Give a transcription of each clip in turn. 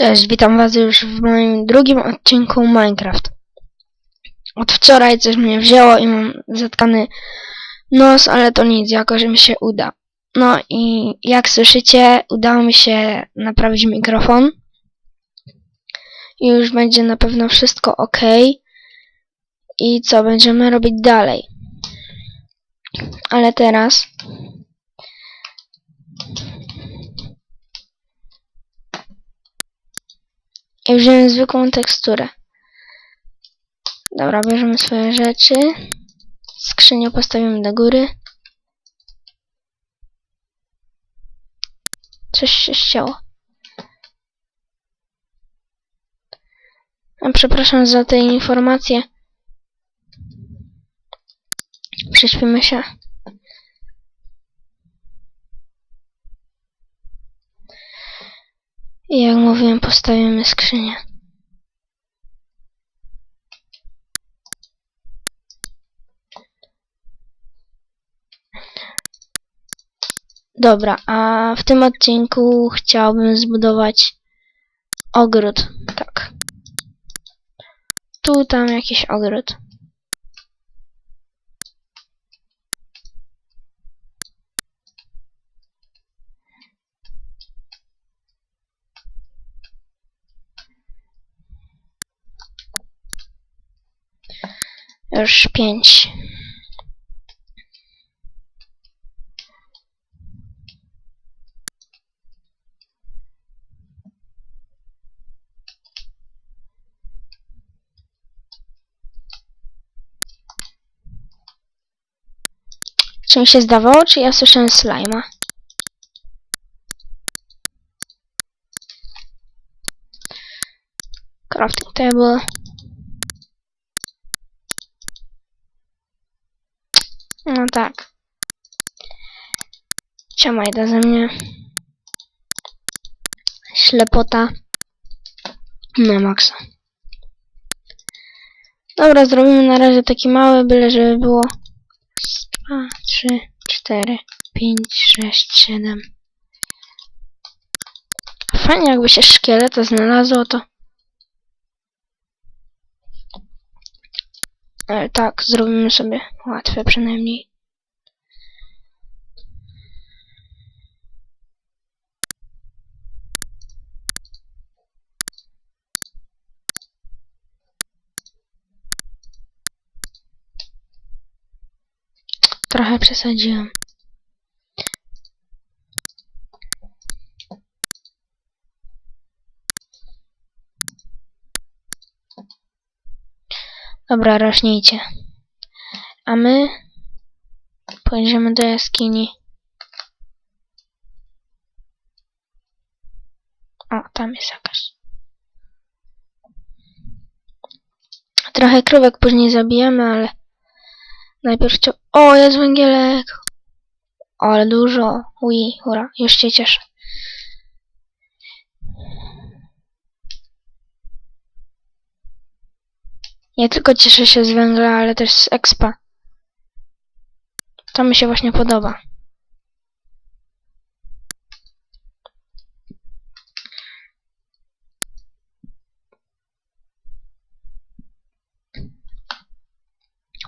Cześć, witam was już w moim drugim odcinku Minecraft. Od wczoraj coś mnie wzięło i mam zatkany nos, ale to nic, jakoś mi się uda. No i jak słyszycie, udało mi się naprawić mikrofon. Już będzie na pewno wszystko ok. I co będziemy robić dalej? Ale teraz I wziąłem zwykłą teksturę. Dobra, bierzemy swoje rzeczy. Skrzynię postawimy do góry. Coś się ścięło. A przepraszam za te informacje. Prześpimy się. Jak mówiłem, postawimy skrzynię. Dobra, a w tym odcinku chciałbym zbudować ogród. Tak. Tu, tam jakiś ogród. Już pięć. Czy mi się zdawało, czy ja słyszałem slajma? Crafting table. No tak. Ciamaj ze mnie. Ślepota. Na maksa. Dobra, zrobimy na razie taki mały, byle żeby było. Raz, Dwa, trzy, cztery, pięć, sześć, siedem. Fajnie jakby się szkieleta znalazło to. Ale tak, zrobimy sobie łatwe przynajmniej. Trochę przesadziłem. Dobra, rośnijcie. A my pójdziemy do jaskini. O, tam jest jakaś. Trochę krówek później zabijemy, ale najpierw chciał... O, jest węgielek! O, ale dużo. Ui, hura, już się cieszę. Nie tylko cieszę się z węgla, ale też z expa. To mi się właśnie podoba.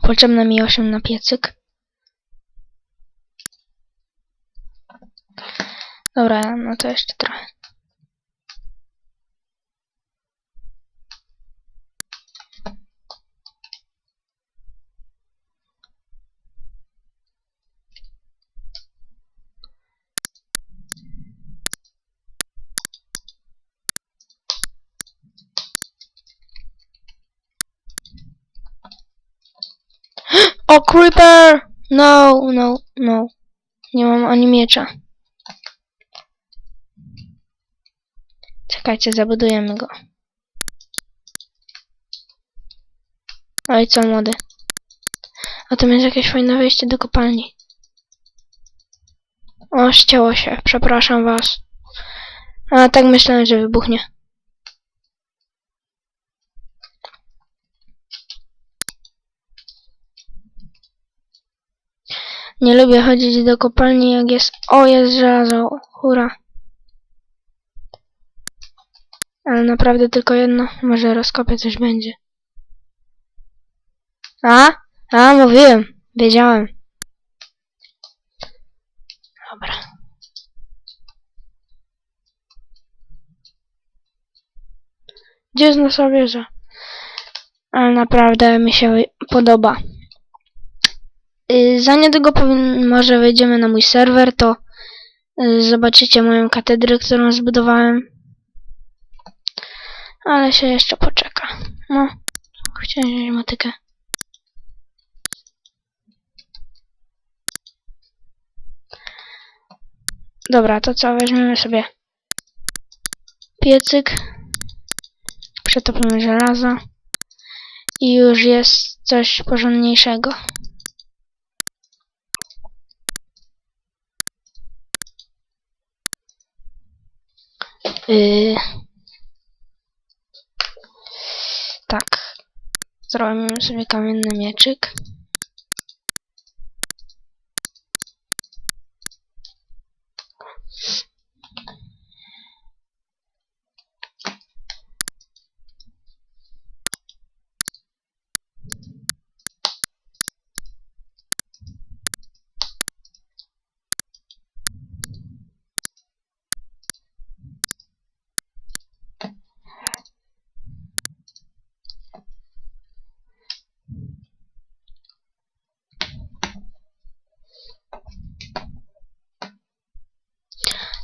Potrzebne mi 8 na piecyk. Dobra, no to jeszcze trochę. O, creeper! No, no, no. Nie mam ani miecza. Czekajcie, zabudujemy go. No i co, młody? A tam jest jakieś fajne wejście do kopalni. O, ścięło się. Przepraszam was. A, tak myślałem, że wybuchnie. Nie lubię chodzić do kopalni, jak jest... O, jest żelazo. Hura. ale naprawdę tylko jedno. Może rozkopię coś będzie. A? A, mówiłem. Wiedziałem. Dobra. Gdzie jest nasza wieża? Ale naprawdę mi się podoba. Y, Za niedługo może wejdziemy na mój serwer, to y, zobaczycie moją katedrę, którą zbudowałem. Ale się jeszcze poczeka. No, chciałem wziąć motykę. Dobra, to co, weźmiemy sobie piecyk, przetopimy żelazo i już jest coś porządniejszego. Yy. Tak. Zrobimy sobie kamienny mieczyk.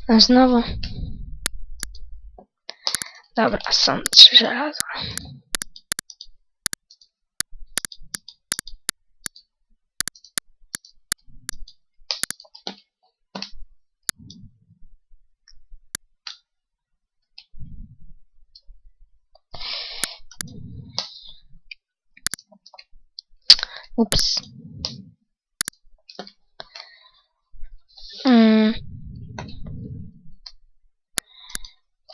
A znowu. Dobra, są trzy żelaza. Ups.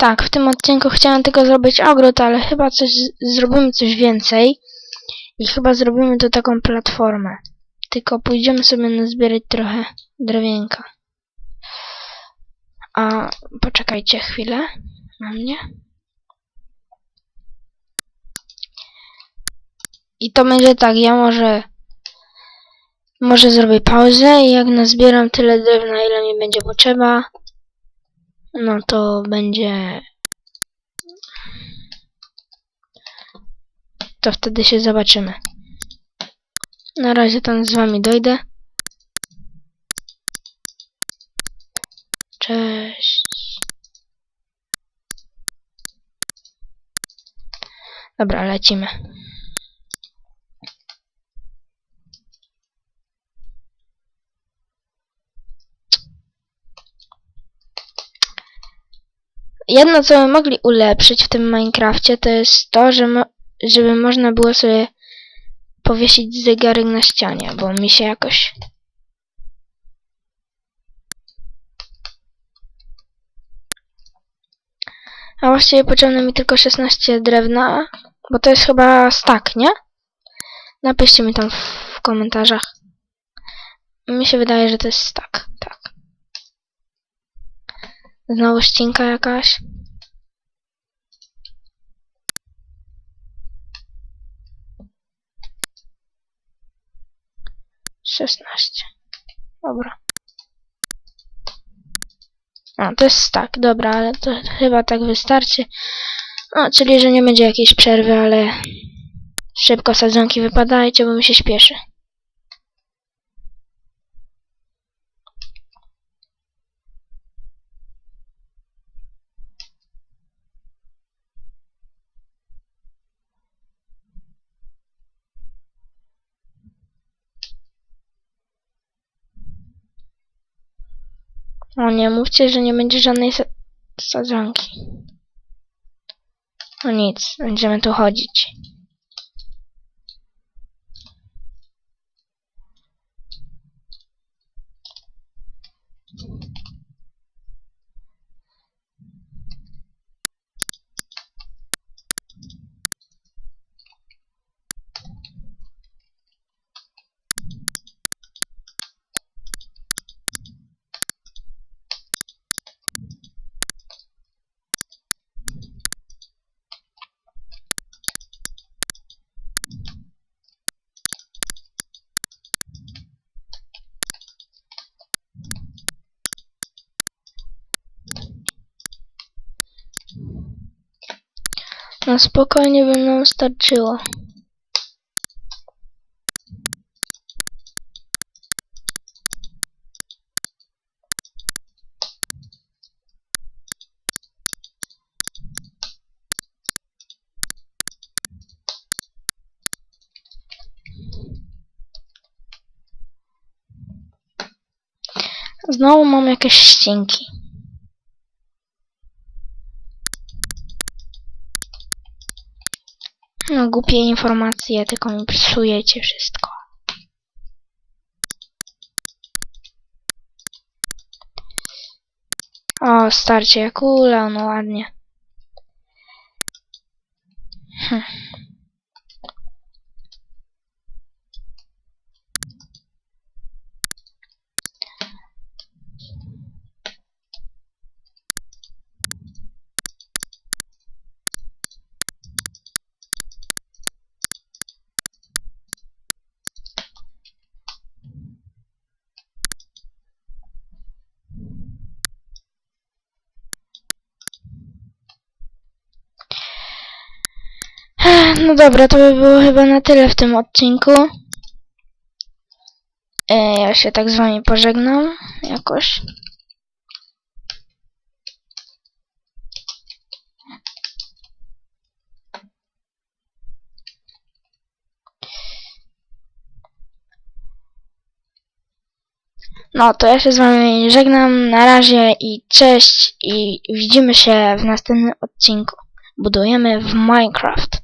Tak, w tym odcinku chciałem tylko zrobić ogród, ale chyba coś zrobimy coś więcej. I chyba zrobimy tu taką platformę. Tylko pójdziemy sobie nazbierać trochę drewienka. A poczekajcie chwilę na mnie. I to będzie tak, ja może może zrobię pauzę i jak nazbieram tyle drewna, ile mi będzie potrzeba, no to będzie... To wtedy się zobaczymy. Na razie tam z wami dojdę. Cześć. Dobra, lecimy. Jedno, co mogli ulepszyć w tym Minecrafcie, to jest to, że mo żeby można było sobie powiesić zegarek na ścianie, bo mi się jakoś... A właściwie potrzebne mi tylko 16 drewna, bo to jest chyba stack, nie? Napiszcie mi tam w, komentarzach. Mi się wydaje, że to jest stack, tak. Znowu ścinka jakaś. Szesnaście. Dobra. A, to jest tak, dobra, ale to chyba tak wystarczy. No, czyli, że nie będzie jakiejś przerwy, ale szybko sadzonki wypadajcie, bo mi się śpieszy. O nie, mówcie, że nie będzie żadnej sa sadzonki. No nic, będziemy tu chodzić. Spokojnie by nam starczyło. Znowu mam jakieś ścinki. Głupie informacje, tylko mi psujecie wszystko. O, starcie jak ulał, no ładnie. No dobra, to by było chyba na tyle w tym odcinku. E, ja się tak z wami pożegnam jakoś. No to ja się z wami żegnam na razie i cześć i widzimy się w następnym odcinku. Budujemy w Minecraft.